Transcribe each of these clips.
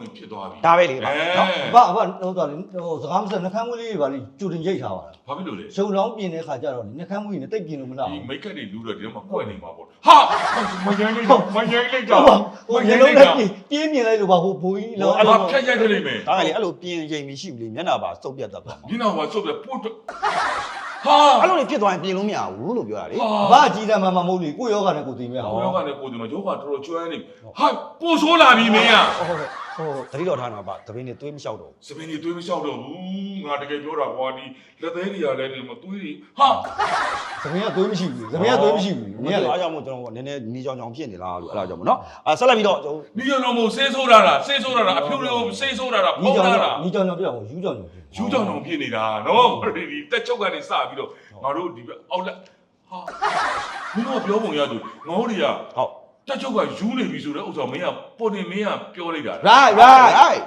ဝင်ဖြစ်သွားပြီ ဒါပဲလေအဲပါနော်ဘာဘာဟိုတော့လေဟိုစကားမစနှခမ်းမွေးလေးတွေပါလေကြိုတင်ရိတ်ထားပါလားဘာဖြစ်လို့လဲရှုံလောင်းပြင်တဲ့ခါကျတော့လေနှခမ်းမွေးနေတိတ်ပြင်လို့မလားဒီမိတ်ကတ်တွေလူတော့ဒီတော့မှကွက်နေမှာပေါ့ဟာမရိုင်းလိုက်တော့မရိုင်းလိုက်တော့ဟိုရေလုံးလည်းပြင်းပြင်းမြင်လိုက်လို့ပါဟိုဘိုးကြီးလောအဲ့ဒါဖြတ်ရိုက်တယ်လိမ့်မယ်ဒါကလေအဲ့လိုပြင်ရင်မရှိဘူးလေမျက်နှာပါစုပ်ပြတ်တတ်ပါမှာဒီနောက်မှာစုပ်ပြပို့တော့ဟာအဲ့လိုလေဖြစ်သွားရင်ပြင်လို့မရဘူးလို့ပြောတာလေဘာကြီးတယ်မှမမဟုတ်လေကိုယောဂနဲ့ကိုသိမဲဟောဟောယောဂနဲ့ကိုဒီမှာယောဂတော်တော်ကျွမ်းနေဟာပို့ဆိုးလာပြီမင်းอ่ะဟုတ်ကဲ့ ဟိုတတိတော်ထားမှာပါတပင်းနေသွေးမလျှောက်တော့စပင်းကြီးတွေးမလျှောက်တော့ဘူးငါတကယ်ပြောတာကွာဒီလက်သေးတွေကလည်းနေမသွေးတွေဟာသမီးကသွေးမရှိဘူးသမီးကသွေးမရှိဘူးဘူးမင်းကလေအားကြောင့်မို့ကျွန်တော်ကနည်းနည်းနီးကြောင်ကြောင်ဖြစ်နေလားလို့အဲ့ဒါကြောင့်မို့နော်အာဆက်လက်ပြီးတော့ကျွန်တော်ဒီကြောင်တော့မို့ဆေးဆိုးတာလားဆေးဆိုးတာလားအဖြူတွေကိုဆေးဆိုးတာလားညီဖုံးကြောင်တာလားညီကြောင်ကြောင်ပြအောင်ယူကြောင်ကြောင်ယူကြောင်တော့ဖြစ်နေတာနော်ဒီတက်ချုပ်ကနေစပြီးတော့ငါတို့ဒီဘက်အောက်လက်ဟာမင်းတို့ပြောပုံရသူငေါတွေကဟုတ် တက်ချုပ်ကယူနေပြီဆိုတော့ဥစ္စာမင်းကပေါ်နေမင်းကပြောလိုက်တာ right right right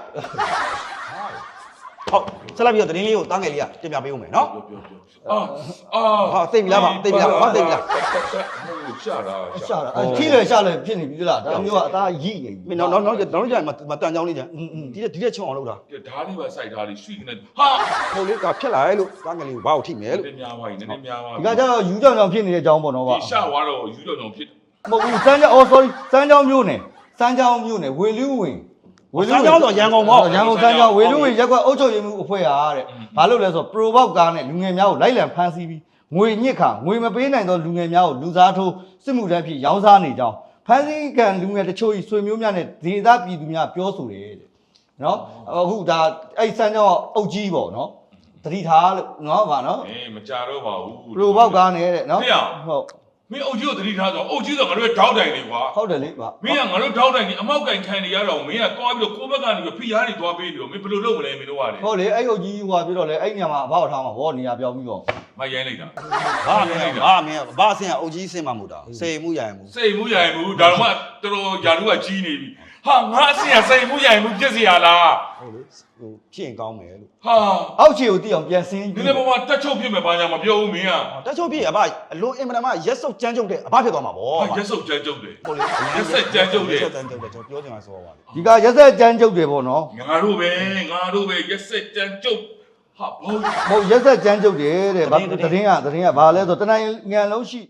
ဟုတ်ဆက်လက်ပြီးတော့တင်းလေးကိုတားငယ်လေးကတင်ပြပေးဦးမယ်နော် ပြောပြောပြောအာအာဟာသိပြီလားဗျသိပြီလားဘာသိပြီလားဟုတ်ရှာတာရှာတာခီးလေရှာလေဖြစ်နေပြီလားဒါမျိုးကအသားရိနေပြီမင်းနောက်နောက်နောက်နောက်ကြမှာမတန်ကြောင်းလေးကြဒီတဲ့ဒီတဲ့ချုံအောင်လုပ်တာဓာတ်လေးပါစိုက်ထားလေးရွှေကနေဟာဟုတ်လေကဖြစ်လာရဲ့လို့တားငယ်လေးကိုဘာကိုထိမယ်လို့နည်းနည်းများပါနည်းနည်းများပါဒီကကျတော့ယူကြောင်ကြောင်ဖြစ်နေတဲ့အကြောင်းပေါ့နော်ဗျာဒီရှာသွားတော့ယူကြောင်ကြောင်ဖြစ် မဟုတ်ဘူးစမ်းကြောင် oh sorry စမ်းကြောင်မျိုးနယ်စမ်းကြောင်မျိုးနယ်ဝေလူဝင်စမ်းကြောင်းဆိုရန်ကုန်ပေါ့ရန်ကုန်စမ်းကြောင်ဝေလူဝင်ရက်ကွက်အုပ်ချုပ်ရေးမှုအဖွဲ့ဟာတဲ့ဘာလို့လဲဆိုတော့ pro box ကားနဲ့လူငယ်များကိုလိုက်လံဖမ်းဆီးပြီးငွေညစ်ခါငွေမပေးနိုင်သောလူငယ်များကိုလူစားထိုးစစ်မှုထမ်းဖြစ်ရောင်းစားနေကြောင်းဖမ်းဆီးကံလူငယ်တချို့၏ဆွေမျိုးများနဲ့ဒေသပြည်သူများပြောဆိုတယ်တဲ့နော်အခုဒါအဲ့စမ်းကြောင်အုပ်ကြီးပေါ့နော်တတိထားလို့နော်ဗာနော်အေးမကြတော့ပါဘူး pro box ကားနဲ့တဲ့နော်ဖေရဟုတ် မင်းအုတ်ကြီးကိုသတိထားဆိုအုတ်ကြီးဆိုငါတို့ရဲ့ထောက်တိုင်လေးကွာဟုတ်တယ်လေဗာမင်းကငါတို့ထောက်တိုင်ကြီးအမောက်ကင်ခံနေရတော့မင်းကသွားပြီးတော့ကိုယ့်ဘက်ကနေပြီးဖိရားနေသွားပေးပြီးတော့မင်းဘယ်လိုလုပ်မလဲမင်းတို့ကလေဟုတ်လေအဲ့အုပ်ကြီးဟွာပြတော့လေအဲ့ညမှာအဘောက်ထားမှာဗောနေရာပြောင်းပြီးတော့ မရိုင်းလိုက်တာဘာမင်းဘာမင်းဘာအဆင်အုပ်ကြီးအဆင်မှမဟုတ်တာစေမှုရရင်မှုစိတ်မှုရိုင်မှုဒါတော့မှတော်တော်ယာလူကကြီးနေပြီဟာငါအစင်ကစိတ်မှုရိုင်မှုပြစ်စီရလားဟုတ်လေဟိုဖြစ်ရင်ကောင်းမယ်လို့ဟာအောက်ခြေကိုတိအောင်ပြန်ဆင်းဒီနေ့ဘဝတက်ချုပ်ဖြစ်မယ်ဘာညာမပြောဘူးမင်းကတက်ချုပ်ပြည့်အဘအလိုအင်မတန်မှရက်စုပ်ကြမ်းကြုတ်တဲ့အဘဖြစ်သွားမှာဗောဟာရက်စုပ်ကြမ်းကြုတ်တယ် ဟုတ်လေရက်ဆက်ကြမ်းကြုတ်တယ် ရက်ဆက်ကြမ်းကြုတ်တယ်ကျွန်တော်ပြောချင်တာဆိုပါပါလေ ဒီကရက်ဆက်ကြမ်းကြုတ်တယ်ဗောနော် ငါတို့ပဲငါတို့ပဲရက်ဆက်ကြမ်းကြုတ် ဟာဘောမဟုတ်ရက်ဆက်ကြမ်းကြုတ်တယ်တဲ့ဗာတရင်ကတရင်ကဘာလဲဆိုတနင်္ဂနွေလုံးရှိ